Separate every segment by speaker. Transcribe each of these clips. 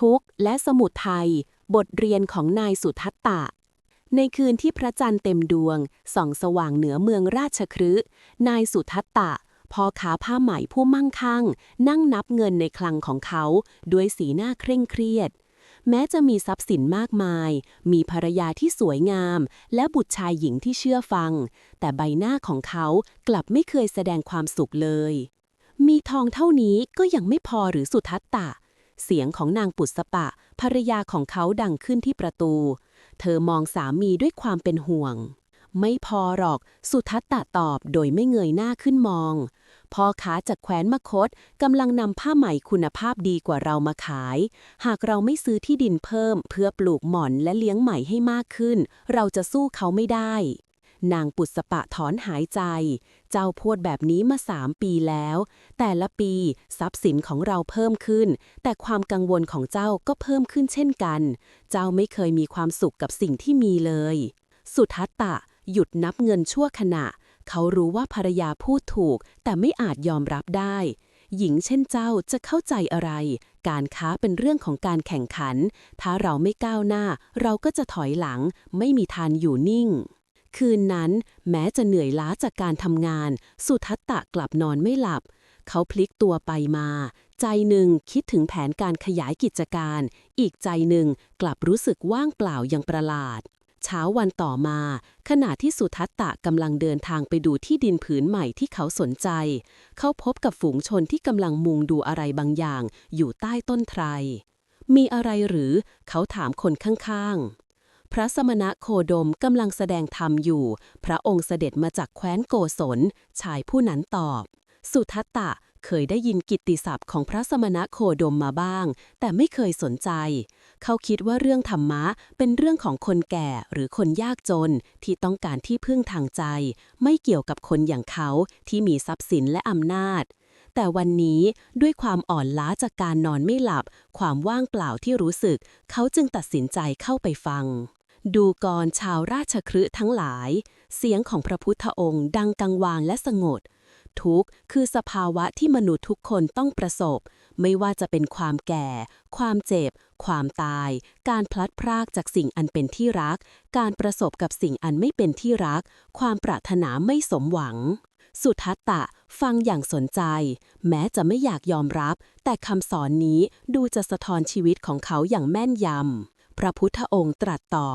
Speaker 1: ทุกข์และสมุทัยบทเรียนของนายสุทัตตะ ในคืนที่พระจันทร์เต็มดวง ส่องสว่างเหนือเมืองราชคฤห์นายสุทัตตะพ่อค้าผ้าไหมผู้มั่งคั่ง นั่งนับเงินในคลังของเขา ด้วยสีหน้าเคร่งเครียด แม้จะมีทรัพย์สินมากมาย มีภรรยาที่สวยงาม และบุตรชายหญิงที่เชื่อฟัง แต่ใบหน้าของเขากลับไม่เคยแสดงความสุขเลย มีทองเท่านี้ก็ยังไม่พอหรือสุทัตตะ เสียงของนางปุษปะ ภรรยาของเขาดังขึ้นที่ประตู เธอมองสามีด้วยความเป็นห่วง ไม่พอหรอก สุทัตตะตอบโดยไม่เงยหน้าขึ้นมอง พ่อค้าจากแคว้นมคตกำลังนำผ้าไหมคุณภาพดีกว่าเรามาขาย หากเราไม่ซื้อที่ดินเพิ่ม เพื่อปลูกหม่อนและเลี้ยงไหมให้มากขึ้น เราจะสู้เขาไม่ได้ นางปุษปะถอนหายใจ เจ้าพูดแบบนี้มาสามปีแล้ว แต่ละปีทรัพย์สินของเราเพิ่มขึ้น แต่ความกังวลของเจ้าก็เพิ่มขึ้นเช่นกัน เจ้าไม่เคยมีความสุขกับสิ่งที่มีเลย สุทัตตะ หยุดนับเงินชั่วขณะ เขารู้ว่าภรรยาพูดถูก แต่ไม่อาจยอมรับได้ หญิงเช่นเจ้าจะเข้าใจอะไร การค้าเป็นเรื่องของการแข่งขัน ถ้าเราไม่ก้าวหน้า เราก็จะถอยหลัง ไม่มีทานอยู่นิ่ง คืนนั้นแม้จะเหนื่อยล้าจากการทำงาน สุทัตตะกลับนอนไม่หลับ เขาพลิกตัวไปมา ใจหนึ่งคิดถึงแผนการขยายกิจการ อีกใจหนึ่งกลับรู้สึกว่างเปล่าอย่างประหลาด เช้าวันต่อมา ขณะที่สุทัตตะกำลังเดินทางไปดูที่ดินผืนใหม่ที่เขาสนใจ เขาพบกับฝูงชนที่กำลังมุงดูอะไรบางอย่าง อยู่ใต้ต้นไทรมีอะไรหรือ เขาถามคนข้างๆ พระสมณะโคดมกำลังแสดงธรรมอยู่ พระองค์เสด็จมาจากแคว้นโกศล ชายผู้นั้นตอบ สุทัตตะเคยได้ยินกิตติศัพท์ของพระสมณะโคดมมาบ้าง แต่ไม่เคยสนใจ เขาคิดว่าเรื่องธรรมะเป็นเรื่องของคนแก่หรือคนยากจนที่ต้องการที่พึ่งทางใจ ไม่เกี่ยวกับคนอย่างเขาที่มีทรัพย์สินและอำนาจ แต่วันนี้ด้วยความอ่อนล้าจากการนอนไม่หลับ ความว่างเปล่าที่รู้สึก เขาจึงตัดสินใจเข้าไปฟัง ดูกรชาวราชครืทั้งหลาย เสียงของพระพุทธองค์ดังกังวานและสงบทุกข์คือสภาวะที่มนุษย์ทุกคนต้องประสบ ไม่ว่าจะเป็นความแก่ ความเจ็บ ความตาย การพลัดพรากจากสิ่งอันเป็นที่รัก การประสบกับสิ่งอันไม่เป็นที่รัก ความปรารถนาไม่สมหวังสุทัตตะฟังอย่างสนใจ แม้จะไม่อยากยอมรับ แต่คำสอนนี้ดูจะสะท้อนชีวิตของเขาอย่างแม่นยำ พระพุทธองค์ตรัสต่อ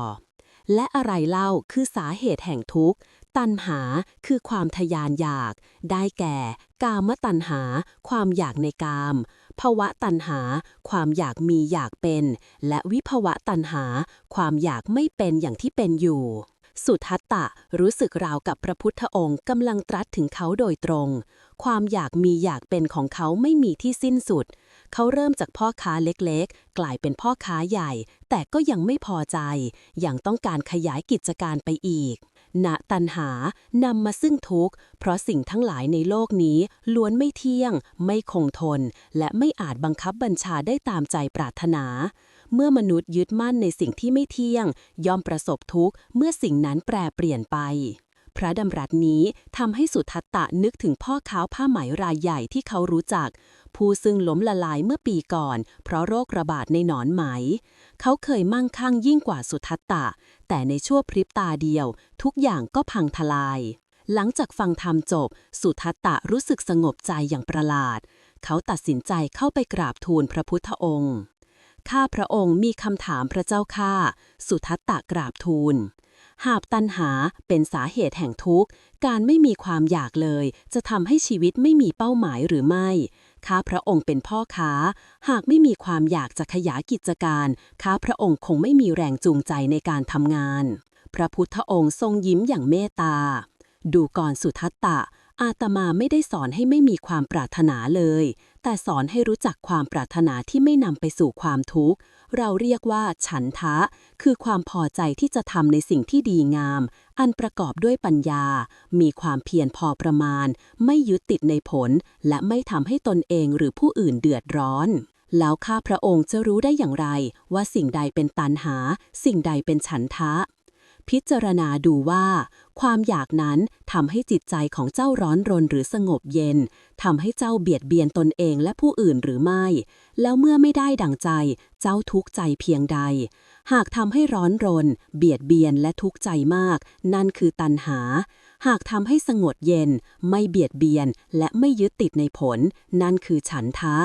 Speaker 1: และอะไรเล่าคือสาเหตุแห่งทุกข์ ตัณหาคือความทยานอยาก ได้แก่ กามตัณหา ความอยากในกามภวะตัณหา ความอยากมีอยากเป็น และวิภวะตัณหา ความอยากไม่เป็นอย่างที่เป็นอยู่ สุทัตตะรู้สึกราวกับพระพุทธองค์กำลังตรัสถึงเขาโดยตรง ความอยากมีอยากเป็นของเขาไม่มีที่สิ้นสุด เขาเริ่มจากพ่อค้าเล็กๆ กลายเป็นพ่อค้าใหญ่ แต่ก็ยังไม่พอใจ ยังต้องการขยายกิจการไปอีก ณ ตันหานำมาซึ่งทุกข์ เพราะสิ่งทั้งหลายในโลกนี้ล้วนไม่เที่ยง ไม่คงทน และไม่อาจบังคับบัญชาได้ตามใจปรารถนา เมื่อมนุษย์ยึดมั่นในสิ่งที่ไม่เที่ยง ย่อมประสบทุกข์ เมื่อสิ่งนั้นแปรเปลี่ยนไป พระดำรัสนี้ทำให้สุทัตตะนึกถึงพ่อค้าผ้าไหมรายใหญ่ที่เขารู้จัก ผู้ซึ่งล้มละลายเมื่อปีก่อน เพราะโรคระบาดในหนอนไหม เขาเคยมั่งคั่งยิ่งกว่าสุทัตตะ แต่ในชั่วพริบตาเดียว ทุกอย่างก็พังทลาย หลังจากฟังธรรมจบ สุทัตตะรู้สึกสงบใจอย่างประหลาด เขาตัดสินใจเข้าไปกราบทูลพระพุทธองค์ข้าพระองค์มีคำถามพระเจ้าข้า สุทัตตะกราบทูล หากตัณหาเป็นสาเหตุแห่งทุกข์ การไม่มีความอยากเลย จะทำให้ชีวิตไม่มีเป้าหมายหรือไม่ ข้าพระองค์เป็นพ่อค้า หากไม่มีความอยากจะขยายกิจการ ข้าพระองค์คงไม่มีแรงจูงใจในการทำงาน พระพุทธองค์ทรงยิ้มอย่างเมตตา ดูก่อนสุทัตตะ อาตมาไม่ได้สอนให้ไม่มีความปรารถนาเลย แต่สอนให้รู้จักความปรารถนาที่ไม่นำไปสู่ความทุกข์ เราเรียกว่าฉันทะ คือความพอใจที่จะทำในสิ่งที่ดีงาม อันประกอบด้วยปัญญา มีความเพียรพอประมาณ ไม่ยึดติดในผล และไม่ทำให้ตนเองหรือผู้อื่นเดือดร้อนแล้วข้าพระองค์จะรู้ได้อย่างไร ว่าสิ่งใดเป็นตันหา สิ่งใดเป็นฉันทะ พิจารณาดูว่า ความอยากนั้นทำให้จิตใจของเจ้าร้อนรนหรือสงบเย็นทำให้เจ้าเบียดเบียนตนเองและผู้อื่นหรือไม่ แล้วเมื่อไม่ได้ดั่งใจ เจ้าทุกข์ใจเพียงใด หากทำให้ร้อนรน เบียดเบียนและทุกข์ใจมาก นั่นคือตัณหา หากทำให้สงบเย็น ไม่เบียดเบียนและไม่ยึดติดในผล นั่นคือฉันทะ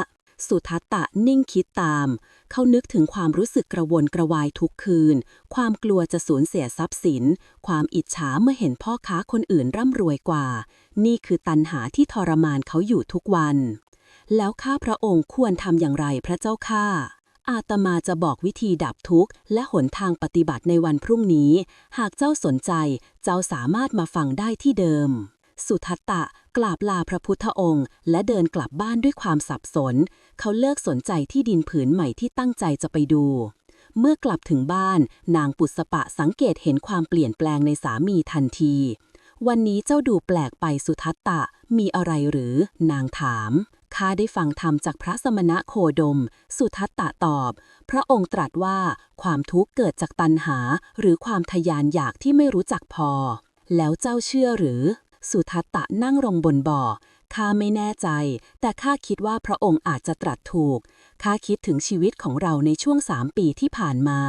Speaker 1: สุทัตตะนิ่งคิดตาม เขานึกถึงความรู้สึกกระวนกระวายทุกคืน ความกลัวจะสูญเสียทรัพย์สิน ความอิจฉาเมื่อเห็นพ่อค้าคนอื่นร่ำรวยกว่า นี่คือตัณหาที่ทรมานเขาอยู่ทุกวัน แล้วข้าพระองค์ควรทำอย่างไรพระเจ้าข้าอาตมาจะบอกวิธีดับทุกข์ และหนทางปฏิบัติในวันพรุ่งนี้ หากเจ้าสนใจ เจ้าสามารถมาฟังได้ที่เดิม สุทัตตะ กราบลาพระพุทธองค์ และเดินกลับบ้านด้วยความสับสน เขาเลิกสนใจที่ดินผืนใหม่ที่ตั้งใจจะไปดู เมื่อกลับถึงบ้าน นางปุษปะสังเกตเห็นความเปลี่ยนแปลงในสามีทันที วันนี้เจ้าดูแปลกไปสุทัตตะ มีอะไรหรือ นางถามข้าได้ฟังธรรมจากพระสมณะโคดม สุทัตตะตอบ พระองค์ตรัสว่าความทุกข์เกิดจากตัณหา หรือความทยานอยากที่ไม่รู้จักพอ แล้วเจ้าเชื่อหรือ สุทัตตะนั่งลงบนบ่อ ข้าไม่แน่ใจ แต่ข้าคิดว่าพระองค์อาจจะตรัสถูก ข้าคิดถึงชีวิตของเราในช่วงสามปีที่ผ่านมา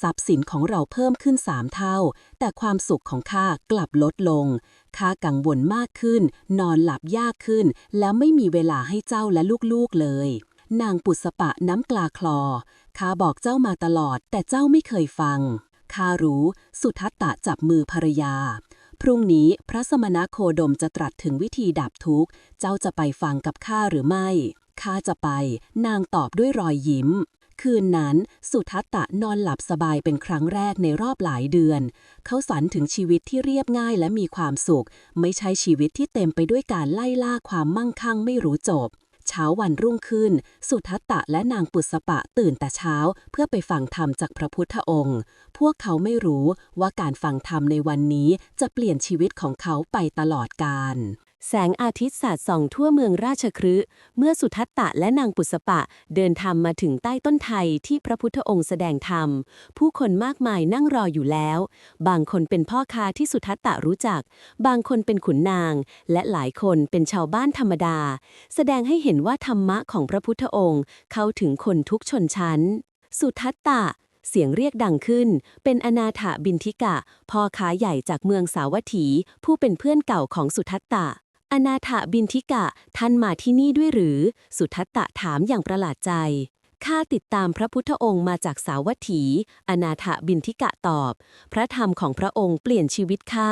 Speaker 1: ทรัพย์สินของเราเพิ่มขึ้นสามเท่า แต่ความสุขของข้ากลับลดลง ข้ากังวลมากขึ้น นอนหลับยากขึ้น แล้วไม่มีเวลาให้เจ้าและลูกๆเลย นางปุษปะน้ำกลาคลอ ข้าบอกเจ้ามาตลอด แต่เจ้าไม่เคยฟังข้ารู้ สุทัตตะจับมือภรรยา พรุ่งนี้พระสมณโคดมจะตรัสถึงวิธีดับทุกข์ เจ้าจะไปฟังกับข้าหรือไม่ ข้าจะไป นางตอบด้วยรอยยิ้ม คืนนั้น สุทัตตะนอนหลับสบายเป็นครั้งแรกในรอบหลายเดือน เขาฝันถึงชีวิตที่เรียบง่ายและมีความสุข ไม่ใช่ชีวิตที่เต็มไปด้วยการไล่ล่าความมั่งคั่งไม่รู้จบ เช้าวันรุ่งขึ้น สุทัตตะและนางปุษปะตื่นแต่เช้าเพื่อไปฟังธรรมจากพระพุทธองค์ พวกเขาไม่รู้ว่าการฟังธรรมในวันนี้จะเปลี่ยนชีวิตของเขาไปตลอดกาล แสงอาทิตย์สาดส่องทั่วเมืองราชคฤห์เมื่อสุทัตตะและนางปุษปะเดินทางมาถึงใต้ต้นไทรที่พระพุทธองค์แสดงธรรม ผู้คนมากมายนั่งรออยู่แล้ว บางคนเป็นพ่อค้าที่สุทัตตะรู้จัก บางคนเป็นขุนนาง และหลายคนเป็นชาวบ้านธรรมดา แสดงให้เห็นว่าธรรมะของพระพุทธองค์เข้าถึงคนทุกชนชั้น สุทัตตะเสียงเรียกดังขึ้น เป็นอนาถบินทิกะ พ่อค้าใหญ่จากเมืองสาวัตถี ผู้เป็นเพื่อนเก่าของสุทัตตะ อนาถบินทิกะท่านมาที่นี่ด้วยหรือ สุทัตตะถามอย่างประหลาดใจข้าติดตามพระพุทธองค์มาจากสาวัตถี อนาถบินทิกะตอบ พระธรรมของพระองค์เปลี่ยนชีวิตข้า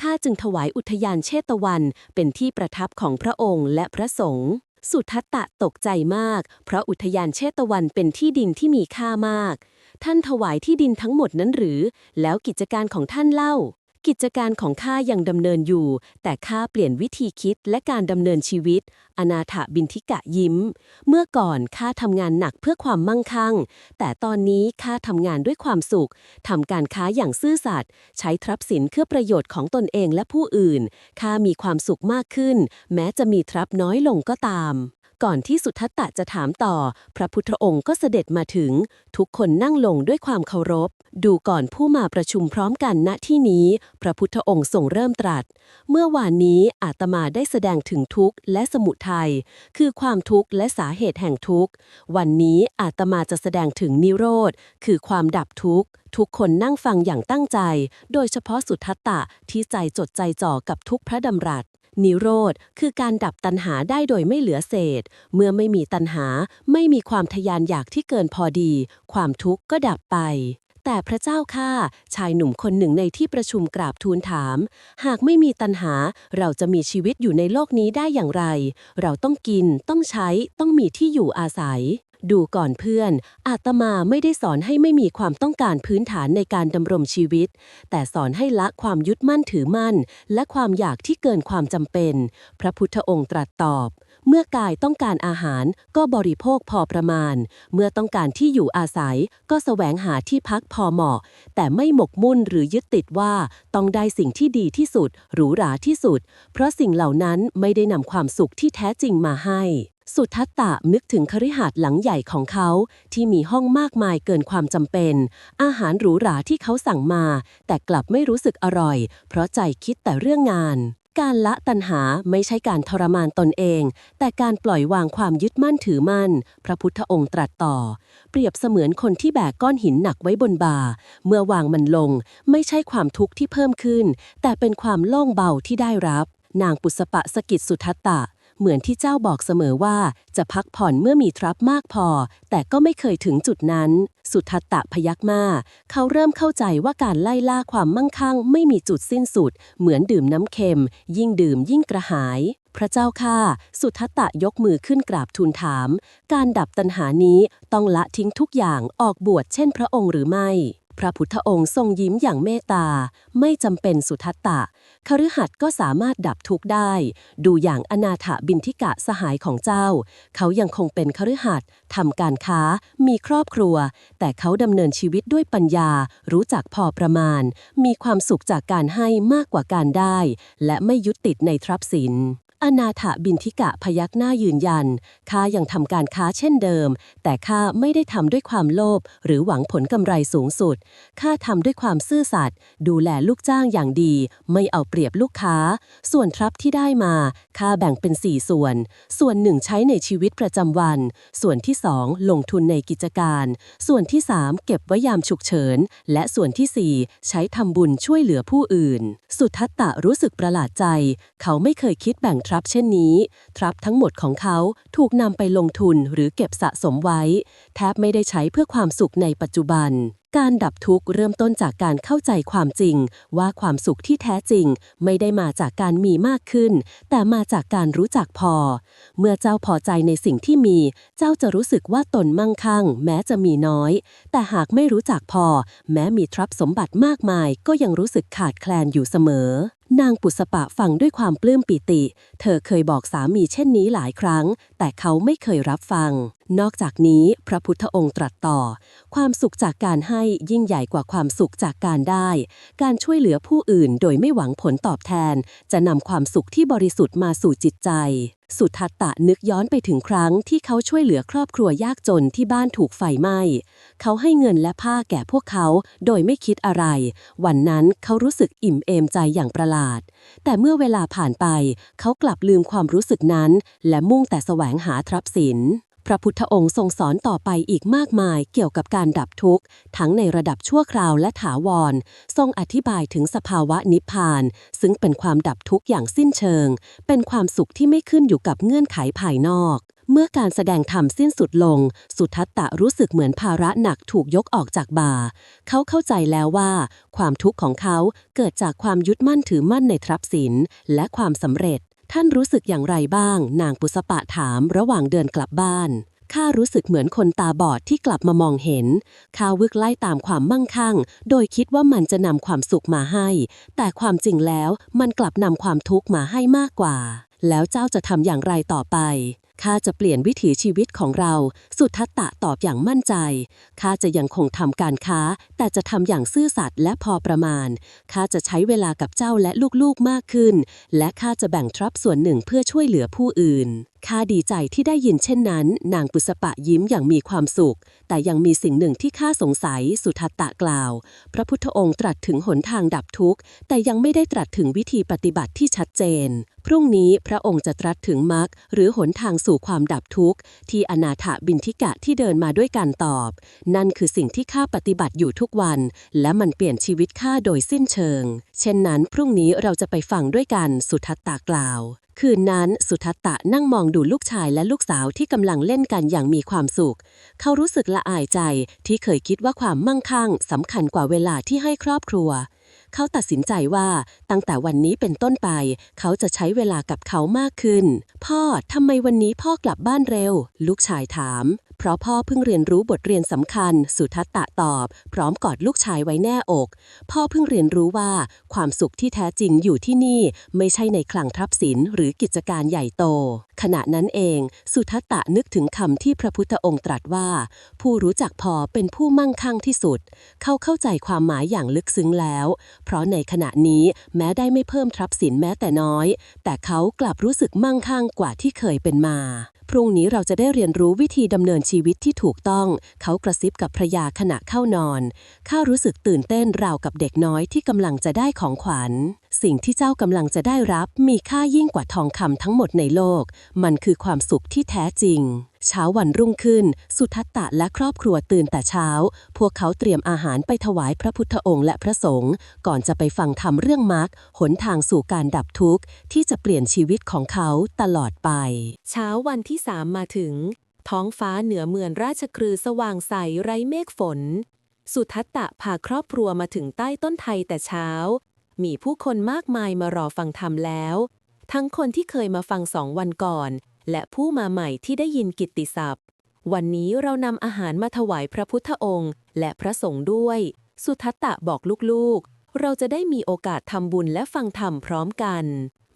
Speaker 1: ข้าจึงถวายอุทยานเชตวัน เป็นที่ประทับของพระองค์และพระสงฆ์ สุทัตตะตกใจมาก เพราะอุทยานเชตวันเป็นที่ดินที่มีค่ามาก ท่านถวายที่ดินทั้งหมดนั้นหรือ แล้วกิจการของท่านเล่า กิจการของข้ายังดำเนินอยู่ แต่ข้าเปลี่ยนวิธีคิดและการดำเนินชีวิต อนาถบินทิกะยิ้ม เมื่อก่อนข้าทำงานหนักเพื่อความมั่งคั่ง แต่ตอนนี้ข้าทำงานด้วยความสุขทำการค้าอย่างซื่อสัตย์ใช้ทรัพย์สินเพื่อประโยชน์ของตนเองและผู้อื่นข้ามีความสุขมากขึ้น แม้จะมีทรัพย์น้อยลงก็ตาม ก่อนที่สุทัตตะจะถามต่อ พระพุทธองค์ก็เสด็จมาถึง ทุกคนนั่งลงด้วยความเคารพ ดูก่อนผู้มาประชุมพร้อมกันณที่นี้ พระพุทธองค์ทรงเริ่มตรัส เมื่อวานนี้อาตมาได้แสดงถึงทุกข์และสมุทัยคือความทุกข์และสาเหตุแห่งทุกข์ วันนี้อาตมาจะแสดงถึงนิโรธ คือความดับทุกข์ทุกคนนั่งฟังอย่างตั้งใจ โดยเฉพาะสุทัตตะที่ใจจดใจจ่อกับทุกพระดำรัส นิโรธคือการดับตัณหาได้โดยไม่เหลือเศษ เมื่อไม่มีตัณหา ไม่มีความทยานอยากที่เกินพอดี ความทุกข์ก็ดับไป แต่พระเจ้าข้าชายหนุ่มคนหนึ่งในที่ประชุมกราบทูลถาม หากไม่มีตัณหา เราจะมีชีวิตอยู่ในโลกนี้ได้อย่างไร เราต้องกิน ต้องใช้ ต้องมีที่อยู่อาศัย ดูก่อนเพื่อน อาตมาไม่ได้สอนให้ไม่มีความต้องการพื้นฐานในการดำรงชีวิต แต่สอนให้ละความยึดมั่นถือมั่น และความอยากที่เกินความจำเป็น พระพุทธองค์ตรัสตอบ เมื่อกายต้องการอาหารก็บริโภคพอประมาณ เมื่อต้องการที่อยู่อาศัย ก็แสวงหาที่พักพอเหมาะ แต่ไม่หมกมุ่นหรือยึดติดว่าต้องได้สิ่งที่ดีที่สุดหรูหราที่สุด เพราะสิ่งเหล่านั้นไม่ได้นำความสุขที่แท้จริงมาให้ สุทัตตะนึกถึงคฤหาสน์หลังใหญ่ของเขาที่มีห้องมากมายเกินความจำเป็น อาหารหรูหราที่เขาสั่งมา แต่กลับไม่รู้สึกอร่อย เพราะใจคิดแต่เรื่องงาน การละตัณหาไม่ใช่การทรมานตนเอง แต่การปล่อยวางความยึดมั่นถือมั่น พระพุทธองค์ตรัสต่อ เปรียบเสมือนคนที่แบกก้อนหินหนักไว้บนบ่า เมื่อวางมันลง ไม่ใช่ความทุกข์ที่เพิ่มขึ้น แต่เป็นความโล่งเบาที่ได้รับ นางปุษปะสกิดสุทัตตะ เหมือนที่เจ้าบอกเสมอว่า จะพักผ่อนเมื่อมีทรัพย์มากพอ แต่ก็ไม่เคยถึงจุดนั้น สุทัตตะพยักหน้าเขาเริ่มเข้าใจว่าการไล่ล่าความมั่งคั่ง ไม่มีจุดสิ้นสุด เหมือนดื่มน้ำเค็ม ยิ่งดื่มยิ่งกระหาย พระเจ้าข้าสุทัตตะยกมือขึ้นกราบทูลถาม การดับตัณหานี้ต้องละทิ้งทุกอย่างออกบวชเช่นพระองค์หรือไม่พระพุทธองค์ทรงยิ้มอย่างเมตตา ไม่จำเป็นสุทัตตะ คฤหัสถ์ก็สามารถดับทุกข์ได้ ดูอย่างอนาถบินทิกะสหายของเจ้า เขายังคงเป็นคฤหัสถ์ทำการค้า มีครอบครัว แต่เขาดำเนินชีวิตด้วยปัญญา รู้จักพอประมาณ มีความสุขจากการให้มากกว่าการได้ และไม่ยึดติดในทรัพย์สิน อนาถบินทิกะพยักหน้ายืนยัน ข้ายังทำการค้าเช่นเดิม แต่ข้าไม่ได้ทำด้วยความโลภหรือหวังผลกำไรสูงสุด ข้าทำด้วยความซื่อสัตย์ดูแลลูกจ้างอย่างดี ไม่เอาเปรียบลูกค้า ส่วนทรัพย์ที่ได้มา ข้าแบ่งเป็น 4 ส่วน ส่วนหนึ่งใช้ในชีวิตประจำวัน ส่วนที่ 2 ลงทุนในกิจการ ส่วนที่ 3 เก็บไว้ยามฉุกเฉิน และส่วนทีสี่4 ใช้ทำบุญช่วยเหลือผู้อื่น สุทัตตะรู้สึกประหลาดใจ เขาไม่เคยคิดแบ่งทรัพย์เช่นนี้ ทรัพย์ทั้งหมดของเขาถูกนำไปลงทุนหรือเก็บสะสมไว้ แทบไม่ได้ใช้เพื่อความสุขในปัจจุบัน การดับทุกข์เริ่มต้นจากการเข้าใจความจริง ว่าความสุขที่แท้จริง ไม่ได้มาจากการมีมากขึ้น แต่มาจากการรู้จักพอ เมื่อเจ้าพอใจในสิ่งที่มี เจ้าจะรู้สึกว่าตนมั่งคั่ง แม้จะมีน้อย แต่หากไม่รู้จักพอ แม้มีทรัพย์สมบัติมากมาย ก็ยังรู้สึกขาดแคลนอยู่เสมอ นางปุษปะฟังด้วยความปลื้มปิติ เธอเคยบอกสามีเช่นนี้หลายครั้ง แต่เขาไม่เคยรับฟัง นอกจากนี้พระพุทธองค์ตรัสต่อ ความสุขจากการให้ยิ่งใหญ่กว่าความสุขจากการได้ การช่วยเหลือผู้อื่นโดยไม่หวังผลตอบแทน จะนำความสุขที่บริสุทธิ์มาสู่จิตใจ สุทัตตะนึกย้อนไปถึงครั้งที่เขาช่วยเหลือครอบครัวยากจนที่บ้านถูกไฟไหม้ เขาให้เงินและผ้าแก่พวกเขาโดยไม่คิดอะไร วันนั้นเขารู้สึกอิ่มเอมใจอย่างประหลาด แต่เมื่อเวลาผ่านไป เขากลับลืมความรู้สึกนั้น และมุ่งแต่แสวงหาทรัพย์สิน พระพุทธองค์ทรงสอนต่อไปอีกมากมายเกี่ยวกับการดับทุกข์ ทั้งในระดับชั่วคราวและถาวร ทรงอธิบายถึงสภาวะนิพพาน ซึ่งเป็นความดับทุกข์อย่างสิ้นเชิง เป็นความสุขที่ไม่ขึ้นอยู่กับเงื่อนไขภายนอกเมื่อการแสดงธรรมสิ้นสุดลง สุทัตตะรู้สึกเหมือนภาระหนักถูกยกออกจากบ่า เขาเข้าใจแล้วว่า ความทุกข์ของเขาเกิดจากความยึดมั่นถือมั่นในทรัพย์สิน และความสำเร็จ ท่านรู้สึกอย่างไรบ้าง นางปุษปะถามระหว่างเดินกลับบ้าน ข้ารู้สึกเหมือนคนตาบอดที่กลับมามองเห็น ข้าวึกไล่ตามความมั่งคั่ง โดยคิดว่ามันจะนำความสุขมาให้ แต่ความจริงแล้วมันกลับนำความทุกข์มาให้มากกว่า แล้วเจ้าจะทำอย่างไรต่อไป ข้าจะเปลี่ยนวิถีชีวิตของเรา สุทัตตะตอบอย่างมั่นใจ ข้าจะยังคงทำการค้า แต่จะทำอย่างซื่อสัตย์และพอประมาณ ข้าจะใช้เวลากับเจ้าและลูกๆมากขึ้น และข้าจะแบ่งทรัพย์ส่วนหนึ่งเพื่อช่วยเหลือผู้อื่น ข้าดีใจที่ได้ยินเช่นนั้น นางปุษปะยิ้มอย่างมีความสุข แต่ยังมีสิ่งหนึ่งที่ข้าสงสัย สุทัตตะกล่าว พระพุทธองค์ตรัสถึงหนทางดับทุกข์ แต่ยังไม่ได้ตรัสถึงวิธีปฏิบัติที่ชัดเจน พรุ่งนี้พระองค์จะตรัสถึงมรรคหรือหนทางสู่ความดับทุกข์ ที่อนาถบินทิกะที่เดินมาด้วยการตอบ นั่นคือสิ่งที่ข้าปฏิบัติอยู่ทุกวัน และมันเปลี่ยนชีวิตข้าโดยสิ้นเชิง เช่นนั้นพรุ่งนี้เราจะไปฟังด้วยกันสุทัตตะกล่าวคืนนั้นสุทัตตะนั่งมองดูลูกชายและลูกสาวที่กำลังเล่นกันอย่างมีความสุข เขารู้สึกละอายใจที่เคยคิดว่าความมั่งคั่งสำคัญกว่าเวลาที่ให้ครอบครัว เขาตัดสินใจว่าตั้งแต่วันนี้เป็นต้นไป เขาจะใช้เวลากับเขามากขึ้น พ่อทำไมวันนี้พ่อกลับบ้านเร็ว ลูกชายถาม เพราะพ่อเพิ่งเรียนรู้บทเรียนสำคัญ สุทัตตะตอบ พร้อมกอดลูกชายไว้แน่อก พ่อเพิ่งเรียนรู้ว่าความสุขที่แท้จริงอยู่ที่นี่ไม่ใช่ในคลังทรัพย์สินหรือกิจการใหญ่โต ขณะนั้นเอง สุทัตตะนึกถึงคำที่พระพุทธองค์ตรัสว่า ผู้รู้จักพอเป็นผู้มั่งคั่งที่สุด เขาเข้าใจความหมายอย่างลึกซึ้งแล้ว เพราะในขณะนี้แม้ได้ไม่เพิ่มทรัพย์สินแม้แต่น้อย แต่เขากลับรู้สึกมั่งคั่งกว่าที่เคยเป็นมา
Speaker 2: พรุ่งนี้เราจะได้เรียนรู้วิธีดำเนินชีวิตที่ถูกต้อง เขากระซิบกับภรยาขณะเข้านอนข้ารู้สึกตื่นเต้นราวกับเด็กน้อยที่กำลังจะได้ของขวัญ สิ่งที่เจ้ากำลังจะได้รับมีค่ายิ่งกว่าทองคำทั้งหมดในโลก มันคือความสุขที่แท้จริงเช้าวันรุ่งขึ้น สุทัตตะและครอบครัวตื่นแต่เช้า พวกเขาเตรียมอาหารไปถวายพระพุทธองค์และพระสงฆ์ก่อนจะไปฟังธรรมเรื่องมรรคหนทางสู่การดับทุกข์ ที่จะเปลี่ยนชีวิตของเขาตลอดไป
Speaker 1: เช้าวันที่สามมาถึง ท้องฟ้าเหนือเมืองราชครือสว่างใสไร้เมฆฝน สุทัตตะพาครอบครัวมาถึงใต้ต้นไทรแต่เช้า มีผู้คนมากมายมารอฟังธรรมแล้ว ทั้งคนที่เคยมาฟังสองวันก่อน และผู้มาใหม่ที่ได้ยินกิตติศัพท์ วันนี้เรานำอาหารมาถวายพระพุทธองค์ และพระสงฆ์ด้วย สุทัตตะบอกลูกๆ เราจะได้มีโอกาสทำบุญและฟังธรรมพร้อมกัน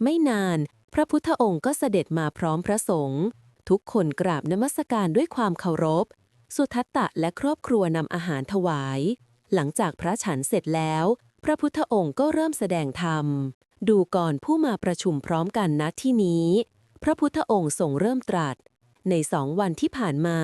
Speaker 1: ไม่นาน พระพุทธองค์ก็เสด็จมาพร้อมพระสงฆ์ทุกคนกราบนมัสการด้วยความเคารพ สุทัตตะและครอบครัวนำอาหารถวาย หลังจากพระฉันเสร็จแล้ว พระพุทธองค์ก็เริ่มแสดงธรรม ดูก่อนผู้มาประชุมพร้อมกันณที่นี้ พระพุทธองค์ทรงเริ่มตรัส ในสองวันที่ผ่านมา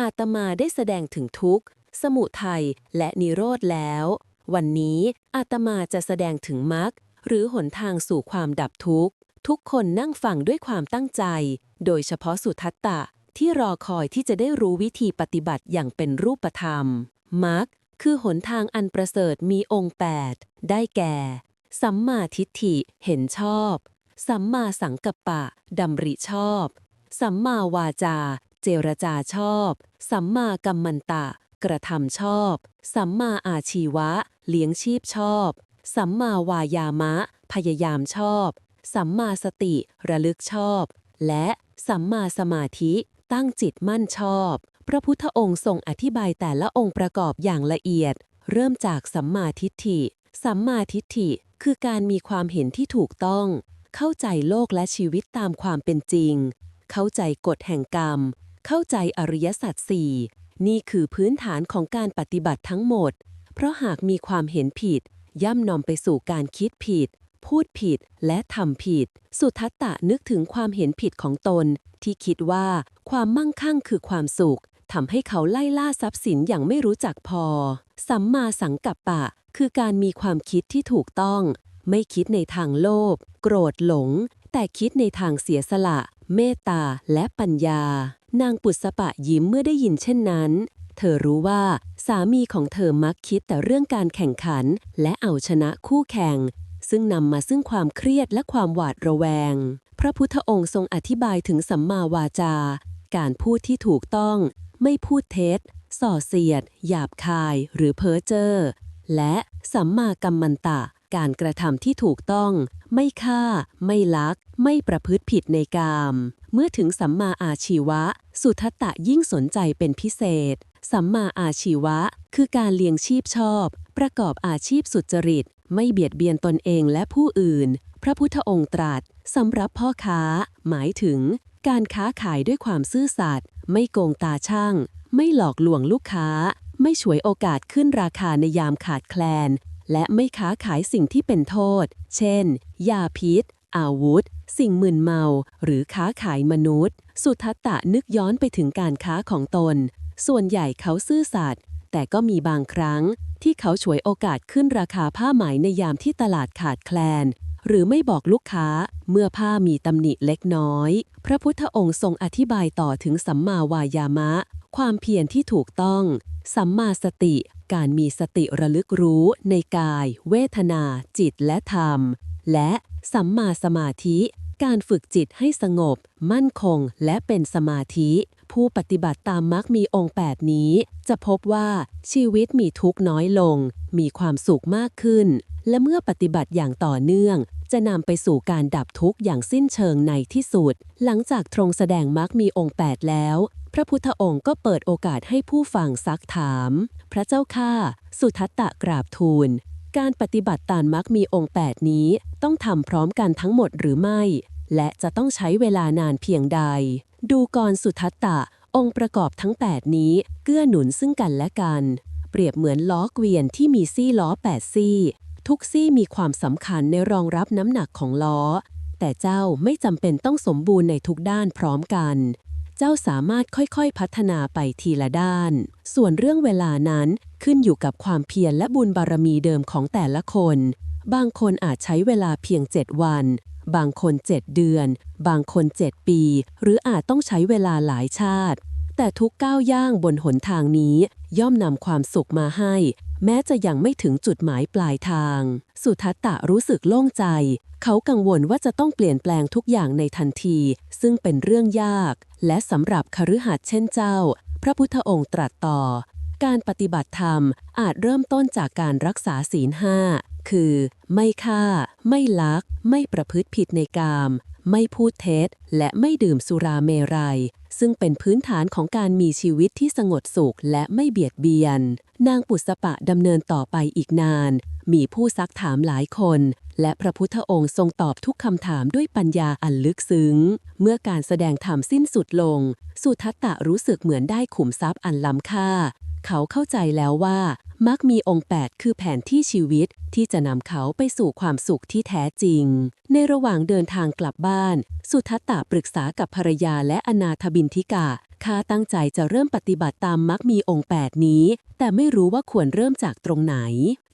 Speaker 1: อาตมาได้แสดงถึงทุกข์ สมุทัยและนิโรธแล้ว วันนี้อาตมาจะแสดงถึงมรรคหรือหนทางสู่ความดับทุกข์ ทุกคนนั่งฟังด้วยความตั้งใจ โดยเฉพาะสุทัตตะที่รอคอยที่จะได้รู้วิธีปฏิบัติอย่างเป็นรูปธรรมมรรคคือหนทางอันประเสริฐมีองค์ 8 ได้แก่ สัมมาทิฏฐิ เห็นชอบ สัมมาสังกัปปะดำริชอบ สัมมาวาจา เจรจาชอบ สัมมากัมมันตะ กระทำชอบ สัมมาอาชีวะ เลี้ยงชีพชอบ สัมมาวายามะ พยายามชอบ สัมมาสติ ระลึกชอบ และสัมมาสมาธิตั้งจิตมั่นชอบ พระพุทธองค์ทรงอธิบายแต่ละองค์ประกอบอย่างละเอียด เริ่มจากสัมมาทิฏฐิ สัมมาทิฏฐิคือการมีความเห็นที่ถูกต้อง เข้าใจโลกและชีวิตตามความเป็นจริง เข้าใจกฎแห่งกรรม เข้าใจอริยสัจสี่นี่คือพื้นฐานของการปฏิบัติทั้งหมด เพราะหากมีความเห็นผิด ย่ำนำไปสู่การคิดผิด พูดผิดและทำผิด สุทัตตะนึกถึงความเห็นผิดของตน ที่คิดว่าความมั่งคั่งคือความสุขทำให้เขาไล่ล่าทรัพย์สินอย่างไม่รู้จักพอ สัมมาสังกัปปะ คือการมีความคิดที่ถูกต้อง ไม่คิดในทางโลภ โกรธหลง แต่คิดในทางเสียสละ เมตตาและปัญญา นางปุษปะยิ้มเมื่อได้ยินเช่นนั้น เธอรู้ว่าสามีของเธอมักคิดแต่เรื่องการแข่งขัน และเอาชนะคู่แข่ง ซึ่งนำมาซึ่งความเครียดและความหวาดระแวง พระพุทธองค์ทรงอธิบายถึงสัมมาวาจา การพูดที่ถูกต้อง ไม่พูดเท็จ ส่อเสียด หยาบคาย หรือเพ้อเจ้อและสัมมากัมมันตะ การกระทำที่ถูกต้อง ไม่ฆ่า ไม่ลัก ไม่ประพฤติผิดในกาม เมื่อถึงสัมมาอาชีวะ สุทัตตะยิ่งสนใจเป็นพิเศษ สัมมาอาชีวะ คือการเลี้ยงชีพชอบ ประกอบอาชีพสุจริต ไม่เบียดเบียนตนเองและผู้อื่น พระพุทธองค์ตรัสสำหรับพ่อค้า หมายถึง การค้าขายด้วยความซื่อสัตย์ไม่โกงตาช่าง ไม่หลอกลวงลูกค้า ไม่ฉวยโอกาสขึ้นราคาในยามขาดแคลน และไม่ค้าขายสิ่งที่เป็นโทษ เช่น ยาพิษ อาวุธ สิ่งมึนเมา หรือค้าขายมนุษย์ สุทัตตะนึกย้อนไปถึงการค้าของตน ส่วนใหญ่เขาซื่อสัตย์ แต่ก็มีบางครั้ง ที่เขาฉวยโอกาสขึ้นราคาผ้าไหมในยามที่ตลาดขาดแคลน หรือไม่บอกลูกค้าเมื่อผ้ามีตำหนิเล็กน้อย พระพุทธองค์ทรงอธิบายต่อถึงสัมมาวายามะ ความเพียรที่ถูกต้อง สัมมาสติ การมีสติระลึกรู้ในกาย เวทนา จิตและธรรม และสัมมาสมาธิ การฝึกจิตให้สงบ มั่นคง และเป็นสมาธิ ผู้ปฏิบัติตามมรรคมีองค์ 8 นี้ จะพบว่าชีวิตมีทุกข์น้อยลง มีความสุขมากขึ้น และเมื่อปฏิบัติอย่างต่อเนื่องจะนำไปสู่การดับทุกข์อย่างสิ้นเชิงในที่สุด หลังจากทรงแสดงมรรคมีองค์ 8 แล้ว พระพุทธองค์ก็เปิดโอกาสให้ผู้ฟังซักถาม พระเจ้าข้าสุทัตตะกราบทูล การปฏิบัติตามมรรคมีองค์ 8 นี้ต้องทำพร้อมกันทั้งหมดหรือไม่ และจะต้องใช้เวลานานเพียงใด ดูกรสุทัตตะ องค์ประกอบทั้ง 8 นี้ เกื้อหนุนซึ่งกันและกัน เปรียบเหมือนล้อเกวียนที่มีซี่ล้อ 8 ซี่ ทุกซี่มีความสำคัญในรองรับน้ำหนักของล้อ แต่เจ้าไม่จำเป็นต้องสมบูรณ์ในทุกด้านพร้อมกัน
Speaker 2: จ้าสามารถค่อยๆ พัฒนาไปทีละด้าน ส่วนเรื่องเวลานั้นขึ้นอยู่กับความเพียรและบุญบารมีเดิมของแต่ละคน บางคนอาจใช้เวลาเพียง 7 วัน บางคน 7 เดือน บางคน 7 ปี หรืออาจต้องใช้เวลาหลายชาติ แต่ทุกก้าวย่างบนหนทางนี้ย่อมนำความสุขมาให้ แม้จะยังไม่ถึงจุดหมายปลายทาง สุทัตตะรู้สึกโล่งใจ เขากังวลว่าจะต้องเปลี่ยนแปลงทุกอย่างในทันที ซึ่งเป็นเรื่องยาก และสำหรับคฤหัสถ์เช่นเจ้า พระพุทธองค์ตรัสต่อ การปฏิบัติธรรมอาจเริ่มต้นจากการรักษาศีลห้าคือ ไม่ฆ่า ไม่ลัก ไม่ประพฤติผิดในกาม ไม่พูดเท็จและไม่ดื่มสุราเมรัย ซึ่งเป็นพื้นฐานของการมีชีวิตที่สงบสุขและไม่เบียดเบียน นางปุษปะดำเนินต่อไปอีกนาน มีผู้ซักถามหลายคน และพระพุทธองค์ทรงตอบทุกคำถามด้วยปัญญาอันลึกซึ้ง เมื่อการแสดงธรรมสิ้นสุดลง สุทัตตะรู้สึกเหมือนได้ขุมทรัพย์อันล้ำค่า เขาเข้าใจแล้วว่ามักมีองค์ 8 คือแผนที่ชีวิตที่จะนำเขาไปสู่ความสุขที่แท้จริง ในระหว่างเดินทางกลับบ้าน สุทัตตะปรึกษากับภรรยาและอนาถบินทิกาข้าตั้งใจจะเริ่มปฏิบัติตามมักมีองค์ 8 นี้ แต่ไม่รู้ว่าควรเริ่มจากตรงไหน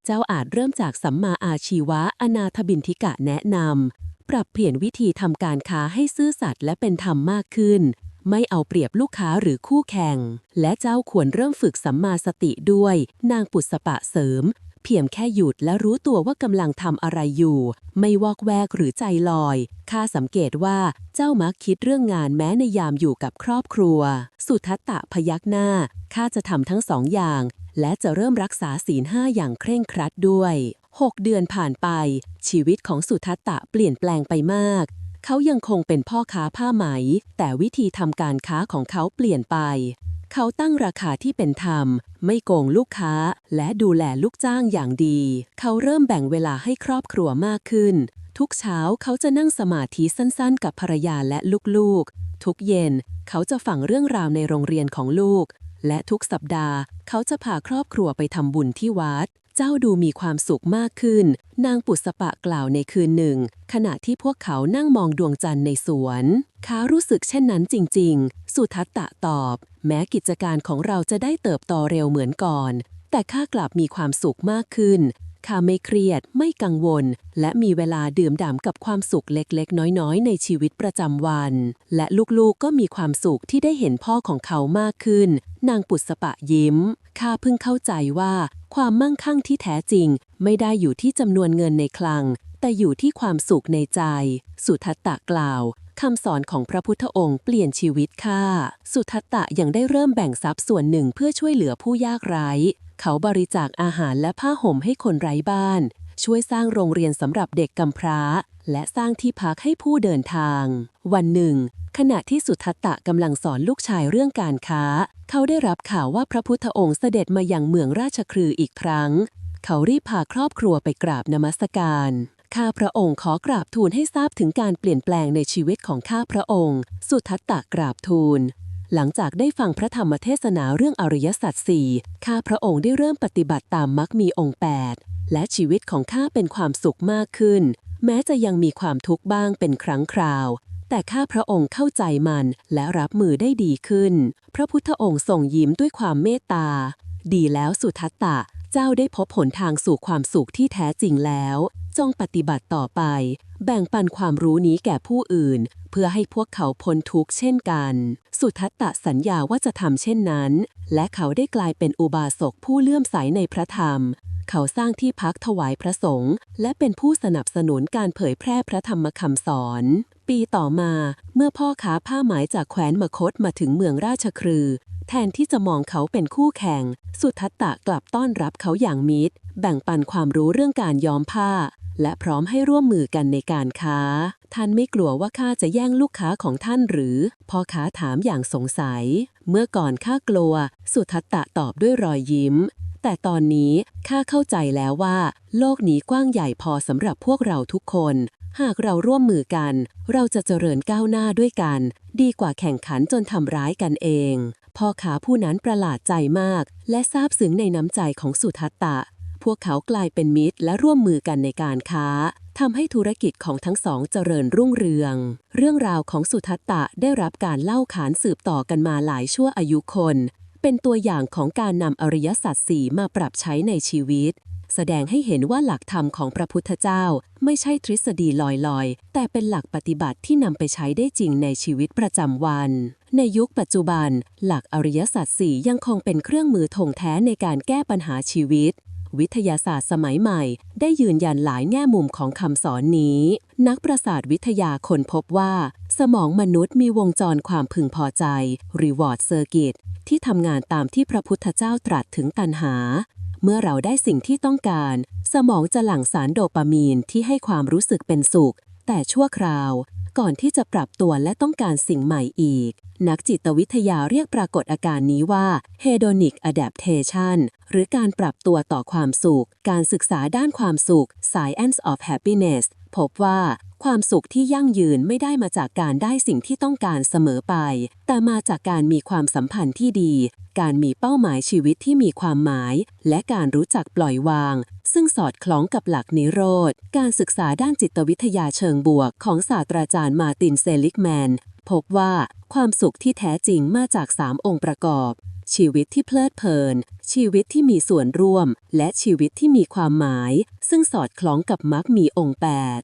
Speaker 2: เจ้าอาจเริ่มจากสัมมาอาชีวะอนาถบินทิกะแนะนำปรับเปลี่ยนวิธีทำการค้าให้ซื่อสัตย์และเป็นธรรมมากขึ้น ไม่เอาเปรียบลูกค้าหรือคู่แข่ง และเจ้าควรเริ่มฝึกสัมมาสติด้วย นางปุษปะเสริม เพียงแค่หยุดและรู้ตัวว่ากำลังทำอะไรอยู่ ไม่วอกแวกหรือใจลอยข้าสังเกตว่าเจ้ามักคิดเรื่องงานแม้ในยามอยู่กับครอบครัว สุทัตตะพยักหน้าข้าจะทำทั้งสองอย่าง และจะเริ่มรักษาศีลห้าอย่างเคร่งครัดด้วย 6 เดือนผ่านไป ชีวิตของสุทัตตะเปลี่ยนแปลงไปมาก เขายังคงเป็นพ่อค้าผ้าไหม แต่วิธีทำการค้าของเขาเปลี่ยนไป เขาตั้งราคาที่เป็นธรรม ไม่โกงลูกค้า และดูแลลูกจ้างอย่างดี เขาเริ่มแบ่งเวลาให้ครอบครัวมากขึ้น ทุกเช้าเขาจะนั่งสมาธิสั้นๆ กับภรรยาและลูกๆ ทุกเย็น เขาจะฝังเรื่องราวในโรงเรียนของลูก และทุกสัปดาห์ เขาจะพาครอบครัวไปทำบุญที่วัด เจ้าดูมีความสุขมากขึ้น นางปุษปะกล่าวในคืนหนึ่ง ขณะที่พวกเขานั่งมองดวงจันทร์ในสวน ข้ารู้สึกเช่นนั้นจริง ๆ สุทัตตะตอบ แม้กิจการของเราจะได้เติบโตเร็วเหมือนก่อน แต่ข้ากลับมีความสุขมากขึ้นข้าไม่เครียด ไม่กังวล และมีเวลาดื่มด่ำกับความสุขเล็กๆ น้อยๆ ในชีวิตประจำวัน และลูกๆก็มีความสุขที่ได้เห็นพ่อของเขามากขึ้น นางปุษปะยิ้มข้าเพิ่งเข้าใจว่า ความมั่งคั่งที่แท้จริง ไม่ได้อยู่ที่จำนวนเงินในคลัง แต่อยู่ที่ความสุขในใจ สุทัตตะกล่าวคำสอนของพระพุทธองค์เปลี่ยนชีวิตข้าสุทัตตะยังได้เริ่มแบ่งทรัพย์ส่วนหนึ่งเพื่อช่วยเหลือผู้ยากไร้ เขาบริจาคอาหารและผ้าห่มให้คนไร้บ้าน ช่วยสร้างโรงเรียนสำหรับเด็กกำพร้า และสร้างที่พักให้ผู้เดินทาง วันหนึ่งขณะที่สุทัตตะกำลังสอนลูกชายเรื่องการค้า เขาได้รับข่าวว่าพระพุทธองค์เสด็จมาอยังเมืองราชครืออีกครั้ง เขารีบพาครอบครัวไปกราบนมัสการข้าพระองค์ขอกราบทูลให้ทราบถึงการเปลี่ยนแปลงในชีวิตของข้าพระองค์ สุทัตตะกราบทูล หลังจากได้ฟังพระธรรมเทศนาเรื่องอริยสัจสี่ข้าพระองค์ได้เริ่มปฏิบัติตามมักมีองค์ 8 และชีวิตของข้าเป็นความสุขมากขึ้น แม้จะยังมีความทุกข์บ้างเป็นครั้งคราว แต่ข้าพระองค์เข้าใจมันและรับมือได้ดีขึ้น พระพุทธองค์ทรงยิ้มด้วยความเมตตา ดีแล้วสุทัตตะ เจ้าได้พบหนทางสู่ความสุขที่แท้จริงแล้ว จงปฏิบัติต่อไป แบ่งปันความรู้นี้แก่ผู้อื่น เพื่อให้พวกเขาพ้นทุกข์เช่นกัน สุทัตตะสัญญาว่าจะทำเช่นนั้น และเขาได้กลายเป็นอุบาสกผู้เลื่อมใสในพระธรรมเขาสร้างที่พักถวายพระสงฆ์และเป็นผู้สนับสนุนการเผยแพร่พระธรรมคำสอน ปีต่อมาเมื่อพ่อค้าผ้าหมายจากแคว้นมคตมาถึงเมืองราชครือ แทนที่จะมองเขาเป็นคู่แข่ง สุทัตตะกลับต้อนรับเขาอย่างมิตร แบ่งปันความรู้เรื่องการย้อมผ้า และพร้อมให้ร่วมมือกันในการค้า ท่านไม่กลัวว่าข้าจะแย่งลูกค้าของท่านหรือ พ่อค้าถามอย่างสงสัย เมื่อก่อนข้ากลัว สุทัตตะตอบด้วยรอยยิ้มแต่ตอนนี้ข้าเข้าใจแล้วว่า โลกนี้กว้างใหญ่พอสำหรับพวกเราทุกคน หากเราร่วมมือกัน เราจะเจริญก้าวหน้าด้วยกัน ดีกว่าแข่งขันจนทำร้ายกันเอง พ่อค้าผู้นั้นประหลาดใจมาก และซาบซึ้งในน้ำใจของสุทัตตะ พวกเขากลายเป็นมิตรและร่วมมือกันในการค้าทำให้ธุรกิจของทั้งสองเจริญรุ่งเรือง เรื่องราวของสุทัตตะได้รับการเล่าขานสืบต่อกันมาหลายชั่วอายุคน เป็นตัวอย่างของการนำอริยสัจสี่มาปรับใช้ในชีวิต แสดงให้เห็นว่าหลักธรรมของพระพุทธเจ้า ไม่ใช่ทฤษฎีลอยๆ แต่เป็นหลักปฏิบัติที่นำไปใช้ได้จริงในชีวิตประจำวัน ในยุคปัจจุบัน หลักอริยสัจสี่ยังคงเป็นเครื่องมือถงแท้ในการแก้ปัญหาชีวิต วิทยาศาสตร์สมัยใหม่ ได้ยืนยันหลายแง่มุมของคำสอนนี้ นักประสาทวิทยาค้นพบว่า สมองมนุษย์มีวงจรความพึงพอใจ reward circuit ที่ทำงานตามที่พระพุทธเจ้าตรัสถึงตัณหา เมื่อเราได้สิ่งที่ต้องการ สมองจะหลั่งสารโดปามีนที่ให้ความรู้สึกเป็นสุข แต่ชั่วคราว ก่อนที่จะปรับตัวและต้องการสิ่งใหม่อีก นักจิตวิทยาเรียกปรากฏอาการนี้ว่า hedonic adaptation หรือการปรับตัวต่อความสุข การศึกษาด้านความสุข science of happiness พบว่าความสุขที่ยั่งยืนไม่ได้มาจากการได้สิ่งที่ต้องการเสมอไป แต่มาจากการมีความสัมพันธ์ที่ดี การมีเป้าหมายชีวิตที่มีความหมาย และการรู้จักปล่อยวาง ซึ่งสอดคล้องกับหลักนิโรธ การศึกษาด้านจิตวิทยาเชิงบวกของศาสตราจารย์มาร์ตินเซลิกแมน พบว่าความสุขที่แท้จริงมาจาก 3 องค์ประกอบ ชีวิตที่เพลิดเพลิน ชีวิตที่มีส่วนร่วม และชีวิตที่มีความหมาย ซึ่งสอดคล้องกับมรรคมีองค์ 8